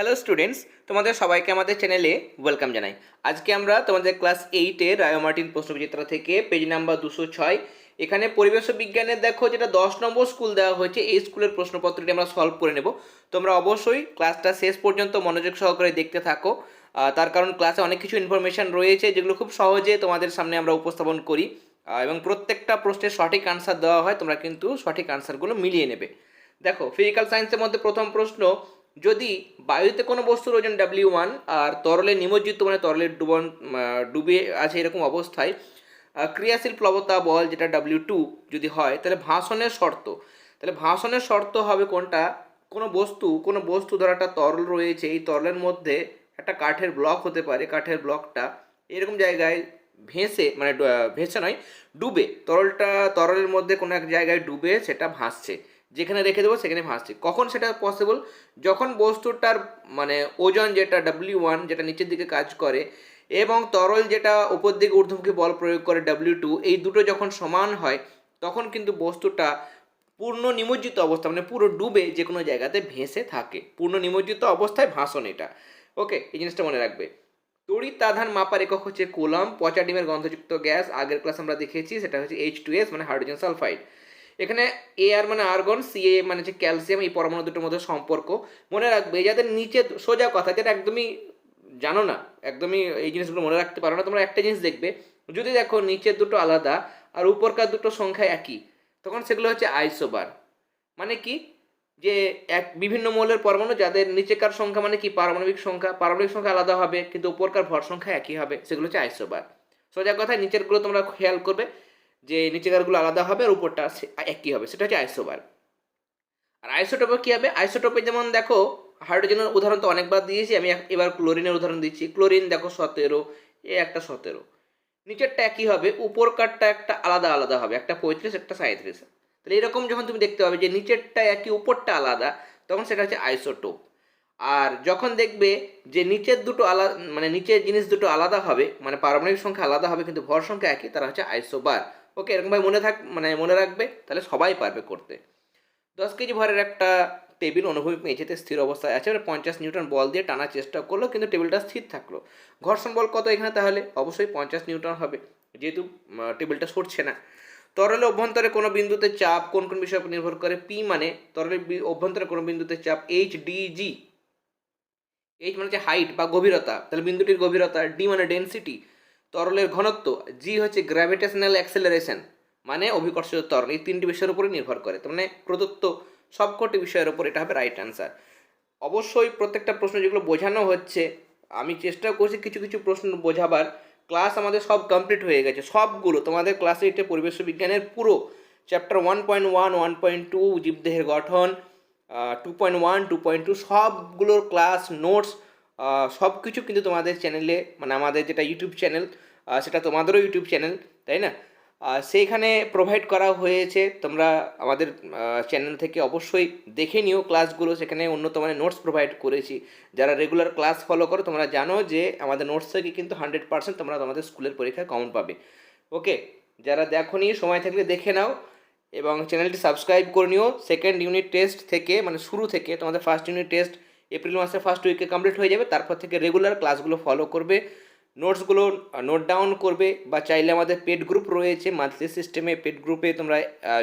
Hello students তোমাদের সবাইকে আমাদের চ্যানেলে ওয়েলকাম জানাই। আজকে আমরা তোমাদের ক্লাস এইটের রায়োমার্টিন প্রশ্নবিচিত্র থেকে পেজ নাম্বার দুশো ছয়। এখানে পরিবেশ বিজ্ঞানের দেখো যেটা দশ নম্বর স্কুল দেওয়া হয়েছে, এই স্কুলের প্রশ্নপত্রটি আমরা সলভ করে নেব। তোমরা অবশ্যই ক্লাসটা শেষ পর্যন্ত মনোযোগ সহকারে দেখতে থাকো। তার কারণ ক্লাসে অনেক কিছু ইনফরমেশন রয়েছে যেগুলো খুব সহজে তোমাদের সামনে আমরা উপস্থাপন করি। এবং প্রত্যেকটা প্রশ্নের সঠিক আনসার দেওয়া হয়, তোমরা কিন্তু সঠিক আনসারগুলো মিলিয়ে নেবে। দেখো ফিজিক্যাল সায়েন্সের মধ্যে প্রথম প্রশ্ন যদি বায়ুতে কোনো বস্তুর ওজন ডাব্লিউ ওয়ান আর তরলে নিমজ্জিত মানে তরলের ডুবন ডুবে আছে এরকম অবস্থায় ক্রিয়াশীল প্লবতা বল যেটা ডাব্লিউ টু যদি হয়, তাহলে ভাষণের শর্ত। তাহলে ভাষণের শর্ত হবে কোনটা? কোনো বস্তু কোনো বস্তু ধর একটা তরল রয়েছে, এই তরলের মধ্যে একটা কাঠের ব্লক হতে পারে, কাঠের ব্লকটা এরকম জায়গায় ভেসে মানে ভেসে নয়, ডুবে। তরলটা, তরলের মধ্যে কোনো এক জায়গায় ডুবে সেটা ভাসছে। যেখানে রেখে দেবো সেখানে ভাসছে কখন সেটা পসিবল যখন বস্তুটার মানে ওজন যেটা ডাব্লিউ ওয়ান যেটা নিচের দিকে কাজ করে, এবং তরল যেটা উপর দিকে ঊর্ধ্বমুখী বল প্রয়োগ করে ডাব্লিউ টু এই দুটো যখন সমান হয়, তখন কিন্তু বস্তুটা পূর্ণ নিমজ্জিত অবস্থা মানে পুরো ডুবে যে কোনো জায়গাতে ভেসে থাকে। পূর্ণ নিমজ্জিত অবস্থায় ভাসন এটা। ওকে এই জিনিসটা মনে রাখবে। তড়িৎ মাপার একক হচ্ছে কোলাম পচা ডিমের গন্ধযুক্ত গ্যাস, আগের ক্লাস আমরা দেখেছি, সেটা হচ্ছে এইচ টু এস মানে হাইড্রোজেন সালফাইড এখানে এ আর মানে আর্গন সি এ মানে হচ্ছে ক্যালসিয়াম এই পরমাণু দুটোর মধ্যে সম্পর্ক। মনে রাখবে যাদের নিচে সোজা কথা, যেটা একদমই জানো না, একদমই এই জিনিসগুলো মনে রাখতে পারো না, তোমরা একটা জিনিস দেখবে। যদি দেখো নিচের দুটো আলাদা আর উপরকার দুটো সংখ্যা একই, তখন সেগুলো হচ্ছে আইসোবার মানে কি? যে এক বিভিন্ন মৌলের পরমাণু, যাদের নিচেকার সংখ্যা মানে কি? পারমাণবিক সংখ্যা পারমাণবিক সংখ্যা আলাদা হবে, কিন্তু উপরকার ভর সংখ্যা একই হবে, সেগুলো হচ্ছে আইসোবার সোজা কথায় নিচেরগুলো তোমরা খেয়াল করবে যে নিচেকারগুলো আলাদা হবে আর উপরটা একই হবে। সেটা হচ্ছে আইসোবার। আর আইসোটোপে কী হবে? আইসোটোপে যেমন দেখো, হাইড্রোজেনের উদাহরণ তো অনেকবার দিয়েছি, আমি এবার ক্লোরিনের উদাহরণ দিচ্ছি। ক্লোরিন দেখো সতেরো, এ একটা সতেরো। নিচেরটা একই হবে, উপরকারটা একটা আলাদা আলাদা হবে, একটা পঁয়ত্রিশ, একটা সাঁত্রিশ তাহলে এরকম যখন তুমি দেখতে পাবে যে নিচেরটা একই, উপরটা আলাদা, তখন সেটা হচ্ছে আইসোটোপ। আর যখন দেখবে যে নিচের দুটো আলাদা মানে নিচের জিনিস দুটো আলাদা হবে মানে পারমাণবিক সংখ্যা আলাদা হবে, কিন্তু ভর সংখ্যা একই, তারা হচ্ছে আইসোবার। ওকে এরকমভাবে মনে থাক মানে মনে রাখবে, তাহলে সবাই পারবে করতে। দশ কেজি ভরের একটা টেবিল অনুভবী মেঝেতে স্থির অবস্থায় আছে, এবার পঞ্চাশ নিউটন বল দিয়ে টানার চেষ্টা করল, কিন্তু টেবিলটা স্থির থাকল। ঘর্ষণ বল কত এখানে তাহলে? অবশ্যই পঞ্চাশ নিউটন হবে, যেহেতু টেবিলটা সরছে না। তরলে অভ্যন্তরে কোনো বিন্দুতে চাপ কোন কোন উপর নির্ভর করে? পি মানে তরলের অভ্যন্তরে কোনো বিন্দুতে চাপ এইচ ডি জি এইচ মানে হচ্ছে হাইট বা গভীরতা, তাহলে বিন্দুটির গভীরতা ডি মানে ডেন্সিটি তরলের ঘনত্ব জি হচ্ছে গ্র্যাভিটেশনাল অ্যাক্সেলারেশন মানে অভিকর্ষজ তরল। এই তিনটি বিষয়ের উপরে নির্ভর করে। তার মানে প্রদত্ত সবকটি বিষয়ের উপর এটা হবে রাইট অ্যান্সার অবশ্যই প্রত্যেকটা প্রশ্ন যেগুলো বোঝানো হচ্ছে, আমি চেষ্টা করছি কিছু কিছু প্রশ্ন বোঝাবার। ক্লাস আমাদের সব কমপ্লিট হয়ে গেছে। সবগুলো, তোমাদের ক্লাস এইটে পরিবেশ বিজ্ঞানের পুরো chapter one point one one point two জীবদেহের গঠন two point one two point two সবগুলোর ক্লাস নোটস সব কিছু কিন্তু তোমাদের চ্যানেলে মানে আমাদের যেটা ইউটিউব চ্যানেল সেটা তোমাদেরও ইউটিউব চ্যানেল, তাই না? সেইখানে প্রোভাইড করা হয়েছে, তোমরা আমাদের চ্যানেল থেকে অবশ্যই দেখে নিও ক্লাসগুলো সেখানে উন্নত মানের নোটস প্রোভাইড করেছি। যারা রেগুলার ক্লাস ফলো করো, তোমরা জানো যে আমাদের নোটস থেকে কিন্তু হান্ড্রেড পার্সেন্ট তোমরা তোমাদের স্কুলের পরীক্ষায় কমন পাবে। ওকে যারা দেখোনি, সময় থাকলে দেখে নাও, এবং চ্যানেলটি সাবস্ক্রাইব করে নিও। সেকেন্ড ইউনিট টেস্ট থেকে মানে শুরু থেকে, তোমাদের ফার্স্ট ইউনিট টেস্ট এপ্রিল মাসের ফার্স্ট উইকে কমপ্লিট হয়ে যাবে, তারপর থেকে রেগুলার ক্লাসগুলো ফলো করবে। নোটসগুলো নোট ডাউন করবে বা চাইলে আমাদের পেড গ্রুপ রয়েছে মান্থলি সিস্টেমে পেড গ্রুপে তোমরা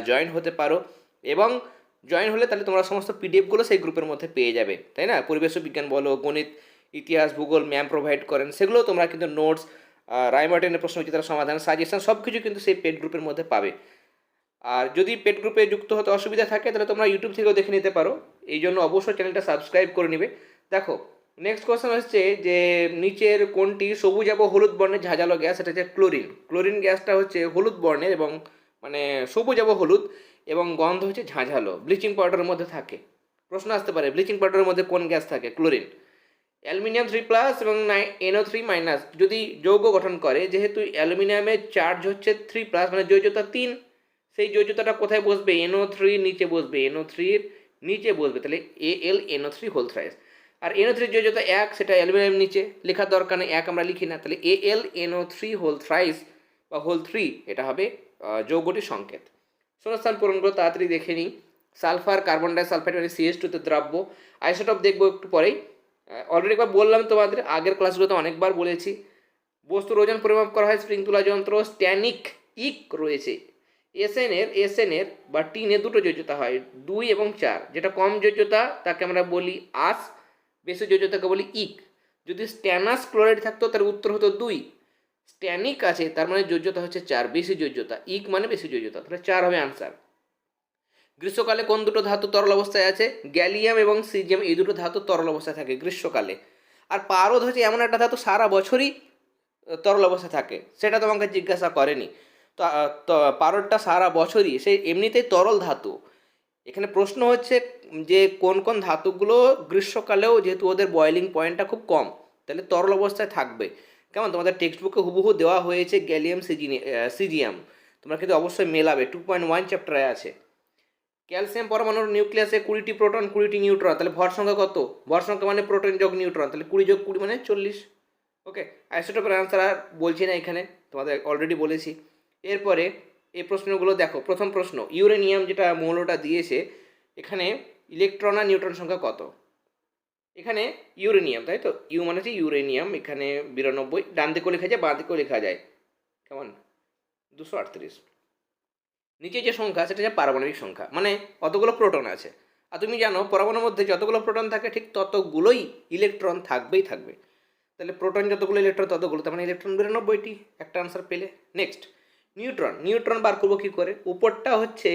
জয়েন হতে পারো। এবং জয়েন হলে তাহলে তোমরা সমস্ত পিডিএফগুলো সেই গ্রুপের মধ্যে পেয়ে যাবে, তাই না? পরিবেশ বিজ্ঞান বলো, গণিত, ইতিহাস, ভূগোল ম্যাম প্রোভাইড করেন সেগুলো তোমরা কিন্তু নোটস রায়মার্টিনের প্রশ্ন বিচিত্রার সমাধান সাজেশন সব কিছু কিন্তু সেই পেড গ্রুপের মধ্যে পাবে। আর যদি পেট গ্রুপে যুক্ত হতে অসুবিধা থাকে, তাহলে তোমরা ইউটিউব থেকেও দেখে নিতে পারো। এই জন্য অবশ্যই চ্যানেলটা সাবস্ক্রাইব করে নিবে। দেখো নেক্সট কোশ্চেন হচ্ছে যে, নিচের কোনটি সবুজ এবং হলুদ বর্ণের ঝাঁঝালো গ্যাস? সেটা হচ্ছে ক্লোরিন ক্লোরিন গ্যাসটা হচ্ছে হলুদ বর্ণের এবং মানে সবুজ এবং হলুদ এবং গন্ধ হচ্ছে ঝাঁঝালো। ব্লিচিং পাউডারের মধ্যে থাকে। প্রশ্ন আসতে পারে ব্লিচিং পাউডারের মধ্যে কোন গ্যাস থাকে? ক্লোরিন অ্যালুমিনিয়াম থ্রি প্লাস এবং এনও থ্রি মাইনাস যদি যৌগ গঠন করে, যেহেতু অ্যালুমিনিয়ামের চার্জ হচ্ছে থ্রি প্লাস মানে যৌজতা তিন সেই যৌজতাটা কোথায় বসবে? এনও থ্রি নিচে বসবে। এনও থ্রির নিচে বসবে। তাহলে A L NO three whole thrice R NO থ্রির যৌজতা এক, সেটা অ্যালুমিনিয়াম নিচে। লেখার দরকার নেই, এক আমরা লিখি না। তাহলে A L N O three whole thrice বা হোল থ্রি এটা হবে যৌগটির সংকেত। শূন্যস্থান পূরণগুলো তাড়াতাড়ি দেখে নিই। সালফার, কার্বন ডাইসালফাইড মানে সিএস টুতে দ্রব্য। আইসোটপ দেখব একটু পরেই। অলরেডি একবার বললাম তোমাদের, আগের ক্লাসগুলোতে অনেকবার বলেছি। বস্তুর ওজন পরিমাপ করা হয়, স্প্রিং তুলা যন্ত্র স্ট্যানিক ইক রয়েছে। এসএনের এসএনের বা টিনে দুটো যোজ্যতা হয়, দুই এবং চার। যেটা কম যোজ্যতা, তাকে আমরা বলি আস, বেশি যোজ্যতাকে বলি ইক। যদি স্ট্যানাস ক্লোরাইড থাকতো, তার উত্তর হতো দুই। স্ট্যানিক আছে, তার মানে যোজ্যতা হচ্ছে চার, বেশি যোজ্যতা। ইক মানে বেশি যোজ্যতা, তাহলে চার হবে আনসার গ্রীষ্মকালে কোন দুটো ধাতু তরল অবস্থায় আছে? গ্যালিয়াম এবং সিজিয়াম, এই দুটো ধাতু তরল অবস্থায় থাকে গ্রীষ্মকালে। আর পারদ হচ্ছে এমন একটা ধাতু সারা বছরই তরল অবস্থায় থাকে, সেটা তোমাকে জিজ্ঞাসা করেনি। পারদটা সারা বছরই সেই এমনিতেই তরল ধাতু। এখানে প্রশ্ন হচ্ছে যে কোন কোন ধাতুগুলো গ্রীষ্মকালেও যেহেতু ওদের বয়েলিং পয়েন্টটা খুব কম, তাহলে তরল অবস্থায় থাকবে। কেমন? তোমাদের টেক্সট বুকে হুবহু দেওয়া হয়েছে গ্যালিয়াম সিজিনি সিজিয়াম তোমরা কিন্তু অবশ্যই মেলাবে টু পয়েন্ট ওয়ান চ্যাপ্টারে আছে। ক্যালসিয়াম পরমাণুর নিউক্লিয়াসে কুড়িটি প্রোটন কুড়িটি নিউট্রন তাহলে ভর সংখ্যা কত? ভর সংখ্যা মানে প্রোটন যোগ নিউট্রন তাহলে কুড়ি যোগ কুড়ি মানে চল্লিশ। ওকে আইসোটোপের আনসার আর বলছি না এখানে, তোমাদের অলরেডি বলেছি। এরপরে এই প্রশ্নগুলো দেখো। প্রথম প্রশ্ন, ইউরেনিয়াম যেটা মৌলটা দিয়েছে, এখানে ইলেকট্রন আর নিউট্রন সংখ্যা কত? এখানে ইউরেনিয়াম, তাই তো? ইউ মানে হচ্ছে ইউরেনিয়াম, এখানে বিরানব্বই, ডান দিকেও লেখা যায়, বাঁ দিকেও লেখা যায়। কেমন? দুশো আটত্রিশ। নিচে যে সংখ্যা, সেটা হচ্ছে পারমাণবিক সংখ্যা। মানে কতগুলো প্রোটন আছে? আর তুমি জানো, পরমাণুর মধ্যে যতগুলো প্রোটন থাকে, ঠিক ততগুলোই ইলেকট্রন থাকবেই থাকবে। তাহলে প্রোটন যতগুলো ইলেকট্রন, ততগুলো, তার মানে ইলেকট্রন বিরানব্বইটি? একটা আনসার পেলে। Next neutron. নিউট্রন বার করব কী করে? উপরটা হচ্ছে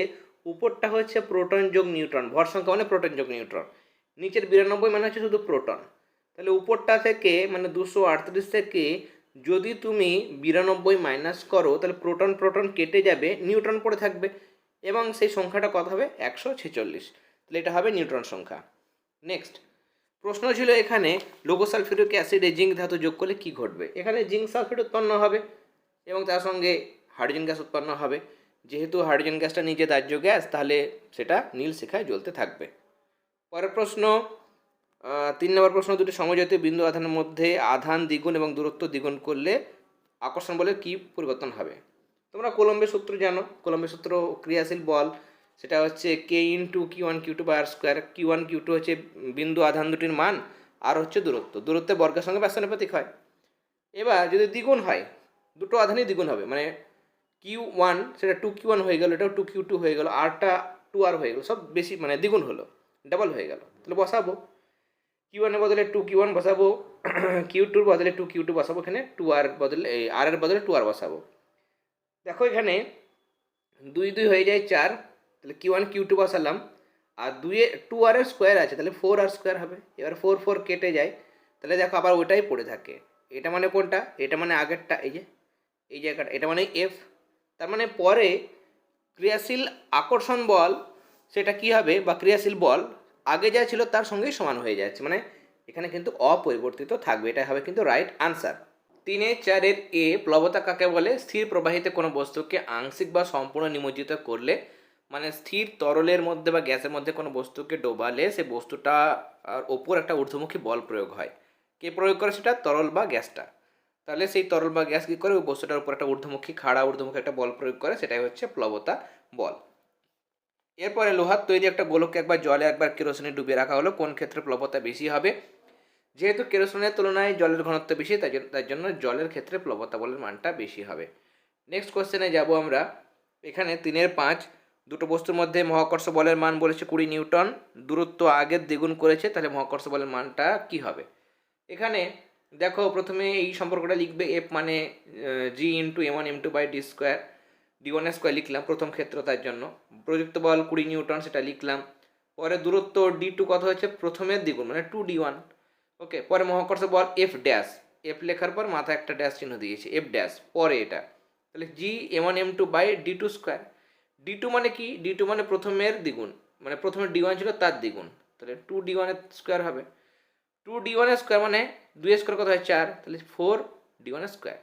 উপরটা হচ্ছে প্রোটন যোগ নিউট্রন। ভর সংখ্যা মানে প্রোটন যোগ নিউট্রন। নিচের বিরানব্বই মানে হচ্ছে শুধু প্রোটন। তাহলে উপরটা থেকে মানে দুশো আটত্রিশ থেকে যদি তুমি বিরানব্বই মাইনাস করো, তাহলে প্রোটন প্রোটন কেটে যাবে, নিউট্রন পড়ে থাকবে এবং সেই সংখ্যাটা কত হবে? একশো ছেচল্লিশ। তাহলে এটা হবে নিউট্রন সংখ্যা। নেক্সট। প্রশ্ন ছিল এখানে লোগোসালফিউরিক অ্যাসিডে জিঙ্ক ধাতু যোগ করলে কী ঘটবে? এখানে জিঙ্ক সালফেট উৎপন্ন হবে এবং তার সঙ্গে হাইড্রোজেন গ্যাস উৎপন্ন হবে। যেহেতু হাইড্রোজেন গ্যাসটা নিজে দাহ্য গ্যাস, তাহলে সেটা নীল শিখায় জ্বলতে থাকবে। পরের প্রশ্ন তিন নম্বর প্রশ্ন দুটি সমজাতীয় বিন্দু আধানের মধ্যে আধান দ্বিগুণ এবং দূরত্ব দ্বিগুণ করলে আকর্ষণ বলে কী পরিবর্তন হবে? তোমরা কোলম্বের সূত্র জানো। কোলম্বের সূত্র ক্রিয়াশীল বল। সেটা হচ্ছে K into Q one Q two বা R square Q one Q two হচ্ছে বিন্দু আধান দুটির মান, আর হচ্ছে দূরত্ব। দূরত্বে বর্গের সঙ্গে ব্যস্তানুপাতিক হয়। এবার যদি দ্বিগুণ হয়, দুটো আধানই দ্বিগুণ হবে। মানে কিউ ওয়ান সেটা টু কিউ ওয়ান হয়ে গেল, এটাও টু কিউ টু হয়ে গেল আরটা টু আর হয়ে গেল, সব বেশি মানে দ্বিগুণ হলো ডাবল হয়ে গেল, তাহলে বসাবো। কিউ ওয়ানের বদলে টু কিউ ওয়ান বসাবো কিউ টুর বদলে টু কিউ টু বসাবো, এখানে টু আর বদলে, এই আর এর বদলে টু আর বসাবো। দেখো এখানে দুই দুই হয়ে যায় চার, তাহলে কিউ ওয়ান কিউ টু বসালাম, আর দুইয়ে টু আর এর স্কোয়ার আছে, তাহলে ফোর আর স্কোয়ার হবে, এবার ফোর ফোর কেটে যায়, তাহলে দেখো আবার ওটাই পড়ে থাকে, এটা মানে কোনটা, এটা মানে আগেরটা, এই যে, এই জায়গাটা, এটা মানে এফ তার মানে পরে ক্রিয়াশীল আকর্ষণ বল সেটা কি হবে বা ক্রিয়াশীল বল আগে যা ছিল তার সঙ্গেই সমান হয়ে যাচ্ছে। মানে এখানে কিন্তু অপরিবর্তিত থাকবে। এটা হবে কিন্তু রাইট আনসার তিনে চারের এ প্লবতা কাকে বলে? স্থির প্রবাহিতে কোনো বস্তুকে আংশিক বা সম্পূর্ণ নিমজ্জিত করলে মানে স্থির তরলের মধ্যে বা গ্যাসের মধ্যে কোনো বস্তুকে ডোবালে সে বস্তুটা, আর ওপর একটা ঊর্ধ্বমুখী বল প্রয়োগ হয়। কে প্রয়োগ করে সেটা? তরল বা গ্যাসটা। তাহলে সেই তরল বা গ্যাস কী করে? ওই বস্তুটার উপর একটা ঊর্ধ্বমুখী খাড়া, ঊর্ধ্বমুখী একটা বল প্রয়োগ করে, সেটাই হচ্ছে প্লবতা বল। এরপরে লোহার তৈরি একটা গোলককে একবার জলে একবার কেরোসিনে ডুবিয়ে রাখা হলো, কোন ক্ষেত্রে প্লবতা বেশি হবে? যেহেতু কেরোসিনের তুলনায় জলের ঘনত্ব বেশি, তাই জন্য তার জন্য জলের ক্ষেত্রে প্লবতা বলের মানটা বেশি হবে। নেক্সট কোশ্চেনে যাব আমরা, এখানে তিনের পাঁচ, দুটো বস্তুর মধ্যে মহাকর্ষ বলের মান বলেছে কুড়ি নিউটন, দূরত্ব আগের দ্বিগুণ করেছে, তাহলে মহাকর্ষ বলের মানটা কি হবে? এখানে দেখো প্রথমে এই সম্পর্কটা লিখবে এফ মানে G into M one M two by D square D one square লিখলাম প্রথম ক্ষেত্র তার জন্য। প্রযুক্ত বল কুড়ি নিউটন, সেটা লিখলাম। পরে দূরত্ব ডি টু কত হচ্ছে প্রথমের দ্বিগুণ মানে টু ডি ওয়ান ওকে পরে মহাকর্ষ বল এফ ড্যাশ এফ লেখার পর মাথায় একটা ড্যাশ চিহ্ন দিয়েছে এফ ড্যাশ পরে এটা। তাহলে G M one M two by D two square D two মানে কি? ডি টু মানে প্রথমের দ্বিগুণ মানে প্রথমে ডি ওয়ান ছিল তার দ্বিগুণ। তাহলে টু ডি ওয়ানের স্কোয়ার হবে। টু ডি ওয়ানের স্কোয়ার মানে দুই স্কোয়ার কত হয়? চার। তাহলে ফোর ডি ওয়ান স্কোয়ার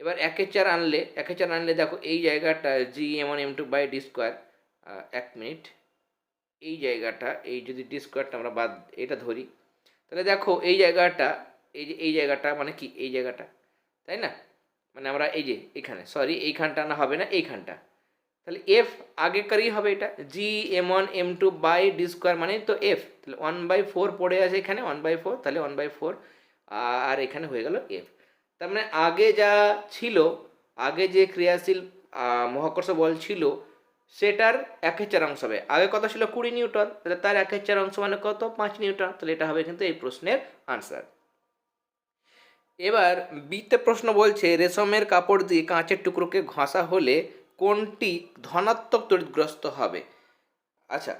এবার একে চার আনলে, একে চার আনলে দেখো এই জায়গাটা G M one M two by D square এক মিনিট। এই জায়গাটা, এই যদি ডি স্কোয়ারটা আমরা বাদ, এটা ধরি। তাহলে দেখো এই জায়গাটা, এই যে, এই জায়গাটা মানে কি? এই জায়গাটা, তাই না? মানে আমরা এই যে, এখানে সরি এইখানটা না হবে না, এইখানটা। তাহলে এফ আগেকারই হবে এটা। G M one M two by D square মানে তো এফ তাহলে ওয়ান বাই ফোর পড়ে আছে এখানে ওয়ান বাই ফোর তাহলে ওয়ান বাই ফোর আর এখানে হয়ে গেল এফ তার মানে আগে যা ছিল, আগে যে ক্রিয়াশীল মহাকর্ষ বল ছিল, সেটার এক চার অংশ হবে। আগে কত ছিল? কুড়ি নিউটন। তাহলে তার একের চার অংশ মানে কত? পাঁচ নিউটন। তাহলে এটা হবে কিন্তু এই প্রশ্নের আনসার এবার বিতে প্রশ্ন বলছে, রেশমের কাপড় দিয়ে কাঁচের টুকরোকে ঘষা হলে কোনটি ধনাত্মক তড়িৎগ্রস্ত হবে? আচ্ছা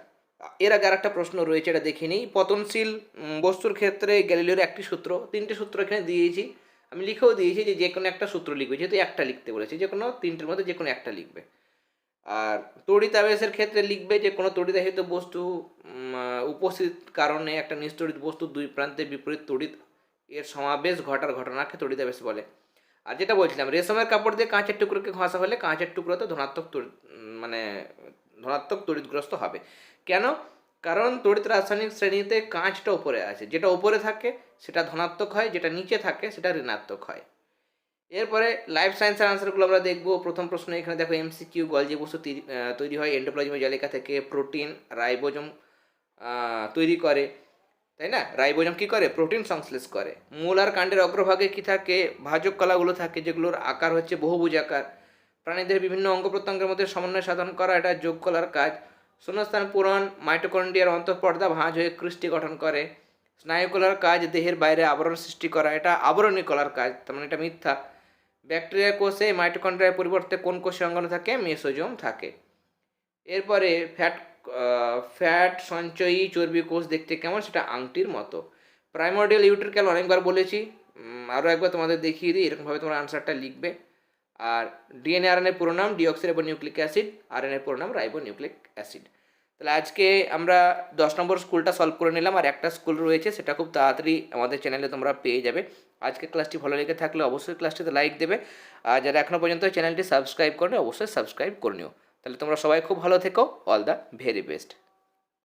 এর আগে আরেকটা প্রশ্ন রয়েছে, এটা দেখিনি পতনশীল বস্তুর ক্ষেত্রে গ্যালিলিওর একটি সূত্র, তিনটে সূত্র এখানে দিয়েছি। আমি লিখেও দিয়েছি যে যে কোনো একটা সূত্র লিখবে, যেহেতু একটা লিখতে বলেছি, যে কোনো তিনটের মধ্যে যে কোনো একটা লিখবে। আর তড়িতাবেশের ক্ষেত্রে লিখবে যে কোনো তড়িতাহিত বস্তু উপস্থিত কারণে একটা নিস্তড়িত বস্তু দুই প্রান্তে বিপরীত তড়িৎ এর সমাবেশ ঘটার ঘটনাকে তড়িতাবেশ বলে। আর যেটা বলছিলাম, রেশমের কাপড় দিয়ে কাঁচের টুকরোকে ঘষা হলে কাঁচের টুকরোতে ধনাত্মক তড়িৎ মানে ধনাত্মক তড়িৎগ্রস্ত হবে। কেন? কারণ তড়িৎ রাসায়নিক শ্রেণীতে কাঁচটা উপরে আছে। যেটা উপরে থাকে, সেটা ধনাত্মক হয়, যেটা নিচে থাকে, সেটা ঋণাত্মক হয়। এরপরে লাইফ সায়েন্সের আনসারগুলো আমরা দেখব। প্রথম প্রশ্ন এখানে দেখো এমসিকিউ গলজি বস্তু তৈরি- হয় এন্ডোপ্লাজমীয় জালিকা থেকে প্রোটিন রাইবোজম তৈরি করে। তাই না? রাইবোজম কী করে? প্রোটিন সংশ্লেষ করে। মূল আর কাণ্ডের অগ্রভাগে কী থাকে? ভাজক কলাগুলো থাকে, যেগুলোর আকার হচ্ছে বহুভুজ আকার। প্রাণীদের বিভিন্ন অঙ্গ প্রত্যঙ্গের মধ্যে সমন্বয় সাধন করা এটা যোগ কলার কাজ। শূন্যস্থান পূরণ, মাইটোকন্ড্রিয়ার অন্তঃপর্দা ভাঁজ হয়ে কৃষ্টি গঠন করে। স্নায়ুকলার কাজ দেহের বাইরে আবরণ সৃষ্টি করা, এটা আবরণী কলার কাজ, তার মানে এটা মিথ্যা। ব্যাকটেরিয়া কোষে মাইটোকন্ড্রিয়ার পরিবর্তে কোন কোষে অঙ্গনে থাকে? মেসোজোম থাকে। এরপরে ফ্যাট ফ্যাট সঞ্চয়ী চর্বি কোষ দেখতে কেমন? সেটা আংটির মতো। প্রাইমোডিয়াল ইউট্রিক্যাল অনেকবার বলেছি। আরও একবার তোমাদের দেখিয়ে দিই, এরকমভাবে তোমরা আনসারটা লিখবে। আর ডিএনএ আর এর পুরো নাম ডিঅক্সিরাইবো নিউক্লিক অ্যাসিড আর এর পুরো নাম রাইবো নিউক্লিক অ্যাসিড তাহলে আজকে আমরা দশ নম্বর স্কুলটা সলভ করে নিলাম, আর একটা স্কুল রয়েছে, সেটা খুব তাড়াতাড়ি আমাদের চ্যানেলে তোমরা পেয়ে যাবে। আজকে ক্লাসটি ভালো লেগে থাকলে অবশ্যই ক্লাসটিতে লাইক দেবে, আর যারা এখনও পর্যন্ত চ্যানেলটি সাবস্ক্রাইব করেনি, অবশ্যই সাবস্ক্রাইব করে নিও। তাহলে তোমরা সবাই খুব ভালো থেকো অল দ্য ভেরি বেস্ট